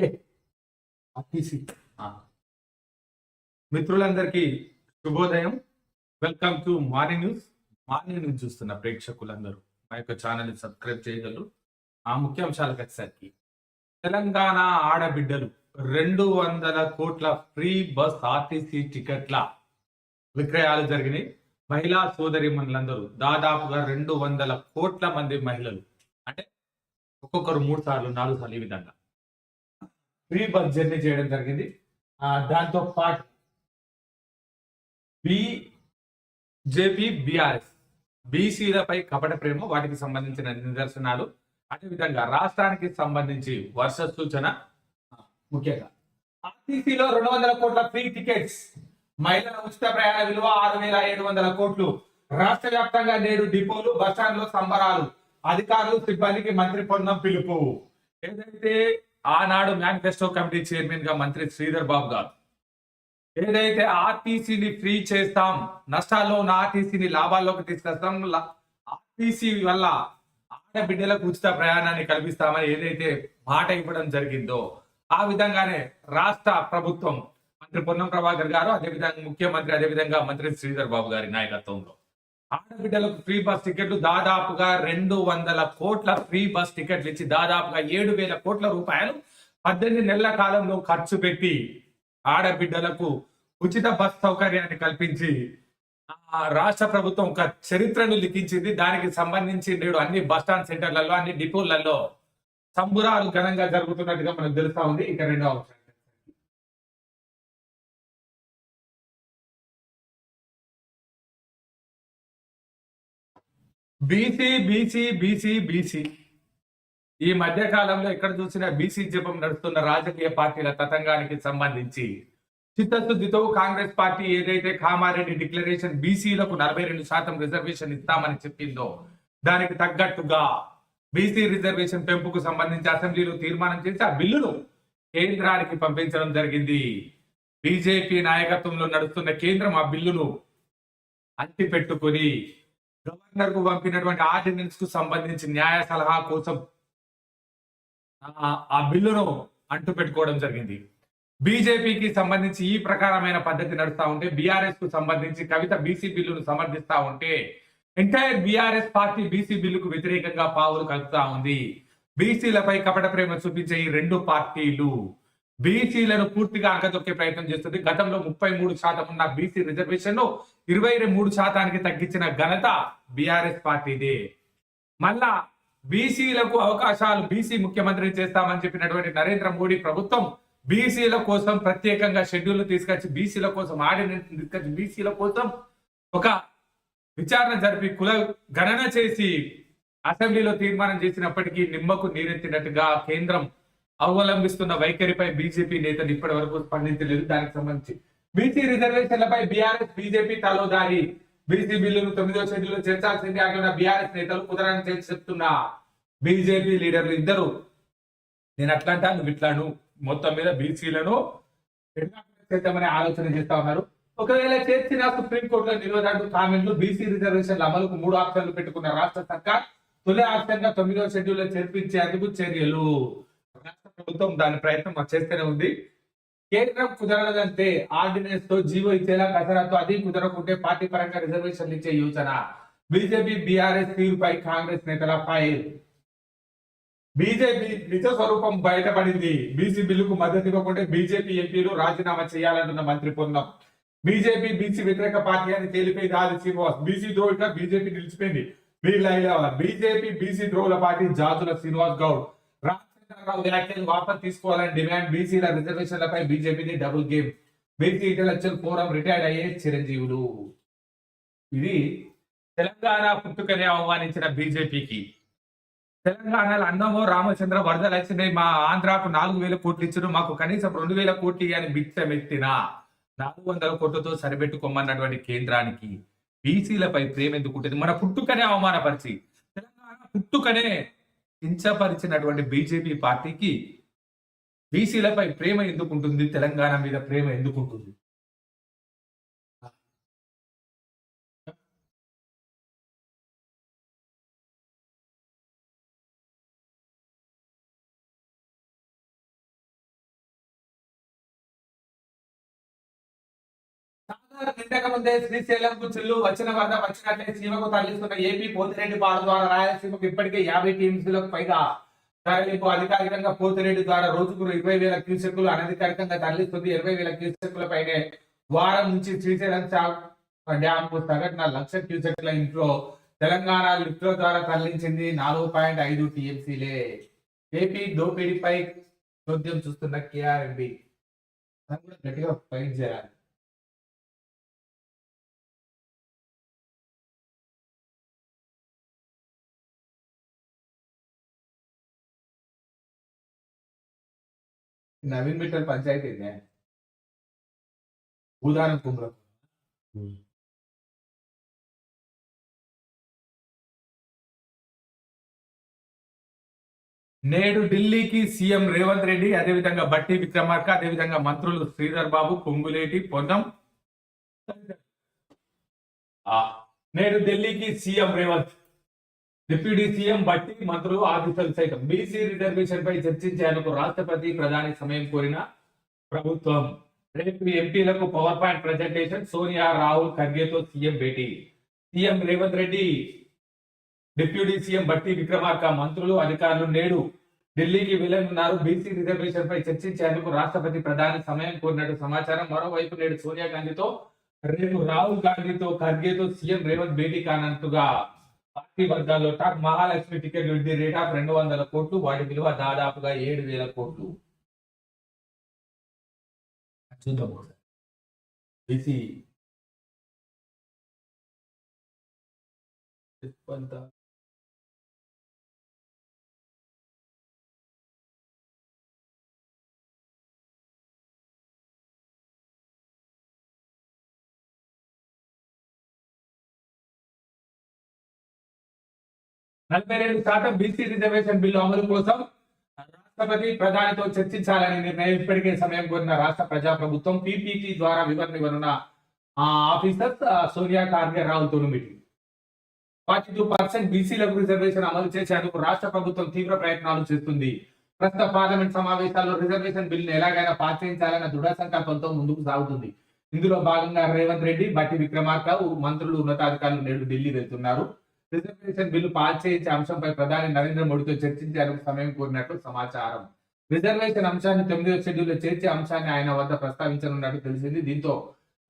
RTC. మిత్రులందరికీ శుభోదయం. Welcome to morning news. Morning news చూస్తున్న ప్రేక్షకులందరూ. మా యొక్క ఛానల్ సబ్స్క్రైబ్ చేయగలరు. ఆ ముఖ్యాంశాలకు వచ్చేసరికి తెలంగాణ ఆడబిడ్డలు రెండు వందల కోట్ల ఫ్రీ బస్ ఆర్టీసీ టికెట్ల విక్రయాలు జరిగినాయి. మహిళా సోదరి మనులందరూ దాదాపుగా రెండు వందల కోట్ల మంది మహిళలు. అంటే ఒక్కొక్కరు మూడు సార్లు నాలుగు సార్లు ఈ విధంగా. ప్రీ బస్ జర్నీ చేయడం జరిగింది. దాంతో పాటు బీజేపీ బీఆర్ఎస్ బీసీలపై కపట ప్రేమ వాటికి సంబంధించిన నిదర్శనాలు అదేవిధంగా రాష్ట్రానికి సంబంధించి వర్ష సూచన ముఖ్యంగా ఆర్టీసీలో రెండు వందల కోట్ల ఫ్రీ టికెట్స్ మహిళల ఉచిత ప్రయాణ విలువ ఆరు వేల ఏడు వందల కోట్లు రాష్ట్ర వ్యాప్తంగా నేడు డిపోలు బస్టాండ్లో సంబరాలు అధికారులు సిబ్బందికి మంత్రి పొందం పిలుపు. ఏదైతే ఆనాడు మేనిఫెస్టో కమిటీ చైర్మన్గా మంత్రి శ్రీధర్ బాబు గారు. ఏదైతే ఆర్టీసీని ఫ్రీ చేస్తాం నష్టాల్లో ఉన్న ఆర్టీసీని లాభాల్లోకి తీసుకొస్తాం ఆర్టీసీ వల్ల ఆడబిడ్డలకు ఉచిత ప్రయాణాన్ని కల్పిస్తామని ఏదైతే మాట ఇవ్వడం జరిగిందో ఆ విధంగానే రాష్ట్ర ప్రభుత్వం మంత్రి పొన్నం ప్రభాకర్ గారు అదేవిధంగా ముఖ్యమంత్రి అదేవిధంగా మంత్రి శ్రీధర్ బాబు గారి నాయకత్వంలో. ఆడబిడ్డలకు ఫ్రీ బస్ టికెట్లు దాదాపుగా రెండు వందల కోట్ల ఫ్రీ బస్ టికెట్లు ఇచ్చి దాదాపుగా ఏడు వేల కోట్ల రూపాయలు పద్దెనిమిది నెలల కాలంలో ఖర్చు పెట్టి ఆడబిడ్డలకు ఉచిత బస్ సౌకర్యాన్ని కల్పించి ఆ రాష్ట్ర ప్రభుత్వం ఒక చరిత్రను లిఖించింది. దానికి సంబంధించి నేడు అన్ని బస్ స్టాండ్ సెంటర్లలో అన్ని డిపోలలో సంబురాలు ఘనంగా జరుగుతున్నట్టుగా మనకు తెలుస్తా ఉంది. ఇక రెండో అవసరం బీసీ బీసీ బీసీ బీసీ. ఈ మధ్య కాలంలో ఎక్కడ చూసినా బీసీ జపం నడుస్తున్న రాజకీయ పార్టీల తతంగానికి సంబంధించి చిత్తశుద్ధితో కాంగ్రెస్ పార్టీ ఏదైతే కామారెడ్డి డిక్లరేషన్ బీసీలకు నలభై రెండు శాతం రిజర్వేషన్ ఇస్తామని చెప్పిందో దానికి తగ్గట్టుగా బీసీ రిజర్వేషన్ పెంపుకు సంబంధించి అసెంబ్లీలో తీర్మానం చేసి ఆ బిల్లును కేంద్రానికి పంపించడం జరిగింది. బీజేపీ నాయకత్వంలో నడుస్తున్న కేంద్రం ఆ బిల్లును అంటిపెట్టుకుని గవర్నర్కు పంపినటువంటి ఆర్డినెన్స్కు సంబంధించి న్యాయ సలహా కోసం ఆ- బిల్లును అంటు పెట్టుకోవడం జరిగింది. బీజేపీకి సంబంధించి ఈ ప్రకారమైన పద్ధతి నడుస్తా ఉంటే బీఆర్ఎస్కు సంబంధించి కవిత బీసీ బిల్లును సమర్థిస్తా ఉంటే ఎంటైర్ బీఆర్ఎస్ పార్టీ బీసీ బిల్లుకు వ్యతిరేకంగా పావులు కలుపుతా ఉంది. బీసీలపై కపట ప్రేమ చూపించే ఈ రెండు పార్టీలు బీసీలను పూర్తిగా అంగదొక్కే ప్రయత్నం చేస్తుంది. గతంలో ముప్పై మూడు శాతం ఉన్న బీసీ రిజర్వేషన్ను ఇరవై మూడు శాతానికి తగ్గించిన ఘనత బీఆర్ఎస్ పార్టీదే. మళ్ళా బీసీలకు అవకాశాలు బీసీ ముఖ్యమంత్రి చేస్తామని చెప్పినటువంటి నరేంద్ర మోడీ ప్రభుత్వం బీసీల కోసం ప్రత్యేకంగా షెడ్యూల్ తీసుకొచ్చి బీసీల కోసం ఆర్డినెన్స్ తీసుకొచ్చి బీసీల కోసం ఒక విచారణ జరిపి కుల గణన చేసి అసెంబ్లీలో తీర్మానం చేసినప్పటికీ నిమ్మకు నీరెత్తినట్టుగా కేంద్రం అవలంబిస్తున్న వైఖరిపై బీజేపీ నేతలు ఇప్పటి వరకు స్పందించలేదు. దానికి సంబంధించి బీసీ రిజర్వేషన్లపై బీఆర్ఎస్ బీజేపీ తలోదారి బీసీ బిల్లును తొమ్మిదో షెడ్యూల్ చేర్చాల్సిందే అక్కడ బీఆర్ఎస్ నేతలు కుదరని చేసి చెప్తున్నా. బీజేపీ లీడర్లు ఇద్దరు. నేను అట్లా అంటా నువ్వు ఇట్లాను. మొత్తం మీద బీసీలను చేద్దామని ఆలోచన చేస్తా ఉన్నారు. ఒకవేళ చేర్చిన సుప్రీంకోర్టులో నిరోధంటూ కామెంట్లు బీసీ రిజర్వేషన్ల అమలుకు మూడు ఆప్షన్లు పెట్టుకున్న రాష్ట్ర సర్కార్ తొలి ఆప్షన్గా తొమ్మిదవ షెడ్యూల్ చేర్పించేందుకు చర్యలు. ప్రభుత్వం దాని ప్రయత్నం చేస్తూనే ఉంది. కేంద్రం కుదరదంటే ఆర్డినెన్స్తో జీవో ఇచ్చేలా కసరత్తు అది కుదరకుంటే పార్టీ పరంగా రిజర్వేషన్లు ఇచ్చే యోచన. బీజేపీ బీఆర్ఎస్ తీరుపై కాంగ్రెస్ నేతల ఫైర్. బీజేపీ నిజ స్వరూపం బయటపడింది. బీసీ బిల్లుకు మద్దతు ఇవ్వకుంటే బీజేపీ ఎంపీలు రాజీనామా చేయాలంటున్న మంత్రి పొన్నం. బీజేపీ బీసీ వ్యతిరేక పార్టీ అని తేలిపోయి ఆది శ్రీనివాస్. బీసీ ద్రోహిగా బీజేపీ నిలిచిపోయింది. వీళ్ళ బీజేపీ బీసీ ద్రోహుల పార్టీ జాతుల శ్రీనివాస్ గౌడ్. రామచంద్రరావు వ్యాఖ్యలు వాపస్ తీసుకోవాలని డిమాండ్ బీసీల రిజర్వేషన్లపై బీజేపీది double game. BC intellectual forum retired అయ్యే చిరంజీవులు. ఇది తెలంగాణ పుట్టుకనే అవమానించిన బీజేపీకి. తెలంగాణలో అన్నమో రామచంద్ర వరదలు వచ్చినాయి మా ఆంధ్రాకు నాలుగు వేల కోట్లు ఇచ్చారు. మాకు కనీసం రెండు వేల కోట్లు అని బిచ్చమెత్తిన నాలుగు వందల కోట్లతో సరిపెట్టుకోమన్నటువంటి కేంద్రానికి బీసీలపై ప్రేమ ఎందుకు ఉంటుంది. మన పుట్టుకనే అవమానపరిచి. తెలంగాణ పుట్టుకనే కించపరిచినటువంటి బీజేపీ పార్టీకి బీసీలపై ప్రేమ ఎందుకు ఉంటుంది తెలంగాణ మీద ప్రేమ ఎందుకు ఉంటుంది నిండక ముందే శ్రీశైలంకు చిల్లు వచ్చిన వరద వచ్చినట్లే సీమకు తరలిస్తున్న ఏపీ పోతిరెడ్డి పాల ద్వారా రాయలసీమకు ఇప్పటికే యాభై టీఎంసీలకు పైగా తరలింపు అధికారికంగా పోతిరెడ్డి ద్వారా రోజుకు ఇరవై వేల క్యూసెక్కులు అనధికారికంగా తరలిస్తుంది. ఇరవై వేల క్యూసెక్కుల పైనే వారం నుంచి శ్రీశైలం డ్యామ్కు సగటున లక్ష క్యూసెక్ల ఇంట్లో తెలంగాణ లిఫ్ట్ల ద్వారా తరలించింది నాలుగు పాయింట్ ఐదు టీఎంసీలే. ఏపీ దోపిడీపై చోద్యం చూస్తున్న కేఆర్ఎంబి గట్టిగా ఫైట్ చేయాలి. నవీన్ మిట్టల్ పంచాయతీ ఇదే భూదానం కుమ్రం నేడు ఢిల్లీకి సీఎం రేవంత్ రెడ్డి అదేవిధంగా బట్టి విక్రమార్క అదేవిధంగా మంత్రులు శ్రీధర్ బాబు పొంగులేటి పొన్నం ఆ, నేడు ఢిల్లీకి సీఎం రేవంత్. డిప్యూటీ సీఎం బట్టి మంత్రులు ఆఫీసర్లు సైతం. బీసీ రిజర్వేషన్ పై చర్చించేందుకు రాష్ట్రపతి ప్రధాని సమయం కోరిన ప్రభుత్వం. రేపు ఎంపీలకు power point presentation Sonia Rahul ఖర్గేతో CM భేటీ. CM Revanth Reddy deputy CM Bhatti Vikramarka మంత్రులు అధికారులు నేడు ఢిల్లీకి వెళ్ళనున్నారు. బీసీ రిజర్వేషన్ పై చర్చించేందుకు రాష్ట్రపతి ప్రధాని సమయం కోరినట్టు సమాచారం. మరోవైపు నేడు సోనియా గాంధీతో రేపు రాహుల్ గాంధీతో ఖర్గేతో సీఎం రేవంత్ భేటీ కానట్టుగా పార్టీ వర్గాల్లో టాక్ మహాలక్ష్మి టికెట్ వృద్ధి రేట్ ఆఫ్ రెండు వందల కోట్లు వాటి విలువ దాదాపుగా ఏడు వేల కోట్లు. చూద్దాం బీసీ నలభై రెండు శాతం బీసీ రిజర్వేషన్ బిల్లు అమలు కోసం రాష్ట్రపతి ప్రధానితో చర్చించాలని నిర్ణయం ఇప్పటికే సమయం కోరిన రాష్ట్ర ప్రజా ప్రభుత్వం పీపీటీ ద్వారా వివరణ ఇవ్వనున్న ఆఫీసర్ సోనియా కార్గే రావులతో మీటింగ్. ఫార్టీ టూ పర్సెంట్ బీసీలకు రిజర్వేషన్ అమలు చేసేందుకు రాష్ట్ర ప్రభుత్వం తీవ్ర ప్రయత్నాలు చేస్తుంది. ప్రస్తుత పార్లమెంట్ సమావేశాల్లో రిజర్వేషన్ బిల్లును ఎలాగైనా పాస్ దృఢ సంకల్పంతో ముందుకు సాగుతుంది. ఇందులో భాగంగా రేవంత్ రెడ్డి బట్టి విక్రమార్క మంత్రులు ఉన్నతాధికారులు నేడు ఢిల్లీ వెళ్తున్నారు. రిజర్వేషన్ బిల్లు పాస్ చేయించే అంశంపై ప్రధాని నరేంద్ర మోడీతో చర్చించేందుకు సమయం కోరినట్లు సమాచారం. రిజర్వేషన్ అంశాన్ని తొమ్మిదో షెడ్యూల్లో చేర్చే అంశాన్ని ఆయన వద్ద ప్రస్తావించనున్నట్టు తెలిసింది. దీంతో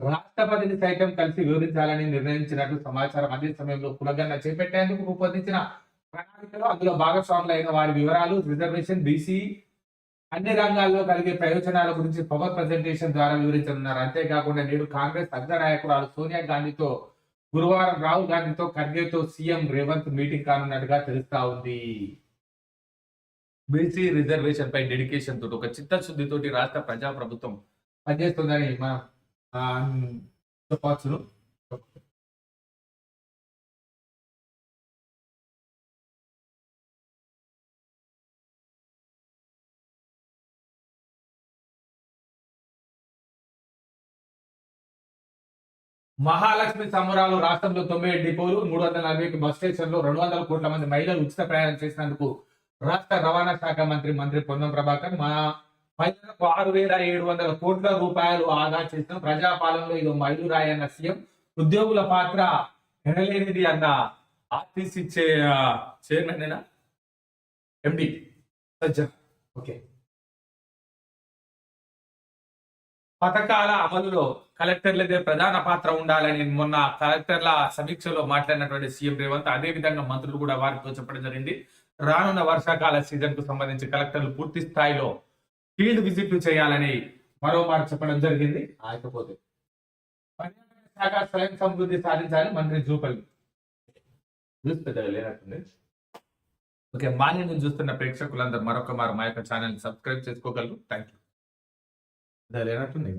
రాష్ట్రపతిని సైతం కలిసి వివరించాలని నిర్ణయించినట్లు సమాచారం అదే సమయంలో కులగన్న చేపట్టేందుకు రూపొందించిన ప్రణాళికలో అందులో భాగస్వాములైన వారి వివరాలు రిజర్వేషన్ బీసీ అన్ని రంగాల్లో కలిగే ప్రయోజనాల గురించి పవర్ ప్రజెంటేషన్ ద్వారా వివరించనున్నారు. అంతేకాకుండా నేడు కాంగ్రెస్ అగ్ర నాయకురాలు సోనియా గాంధీతో గురువారం రాహుల్ గాంధీతో ఖర్గేతో సీఎం రేవంత్ మీటింగ్ కానున్నట్టుగా తెలుస్తా ఉంది. బీసీ రిజర్వేషన్ పై డెడికేషన్ తోటి ఒక చిత్తశుద్ధితోటి రాష్ట్ర ప్రజా ప్రభుత్వం పనిచేస్తుందని మనం చెప్పవచ్చును మహాలక్ష్మి సంబరాలు రాష్ట్రంలో తొంభై డిపోలు మూడు వందల నలభై ఒక బస్ స్టేషన్లో రెండు వందల కోట్ల మంది మహిళలు ఉచిత ప్రయాణం చేసినందుకు రాష్ట్ర రవాణా శాఖ మంత్రి మంత్రి పొన్నం ప్రభాకర్ మా మహిళలకు ఆరు వేల ఏడు వందల కోట్ల రూపాయలు ఆదా చేసిన ప్రజాపాలనలో ఇది మైలురాయి అన్న సీఎం. ఉద్యోగుల పాత్ర ఎనలేనిది అన్న RTC chairman MD. Sajjan. Okay. పథకాల అమలులో కలెక్టర్లదే ప్రధాన పాత్ర ఉండాలని మొన్న కలెక్టర్ల సమీక్షలో మాట్లాడినటువంటి సీఎం రేవంత్ అదే విధంగా మంత్రులు కూడా వారితో చెప్పడం జరిగింది. రానున్న వర్షాకాల సీజన్కు సంబంధించి కలెక్టర్లు పూర్తి స్థాయిలో ఫీల్డ్ విజిట్లు చేయాలని మరో మాట చెప్పడం జరిగింది. ఆకపోతే పర్యాటక శాఖ స్వయం సమృద్ధి సాధించాలని మంత్రి జూపల్లి. న్యూస్ పెద్దగా లేనట్టుంది. ఓకే మాన్యం చూస్తున్న ప్రేక్షకులందరూ మరొక మారు మా యొక్క ఛానల్ సబ్స్క్రైబ్ చేసుకోగలరు. థ్యాంక్ యూ లేనట్టుంది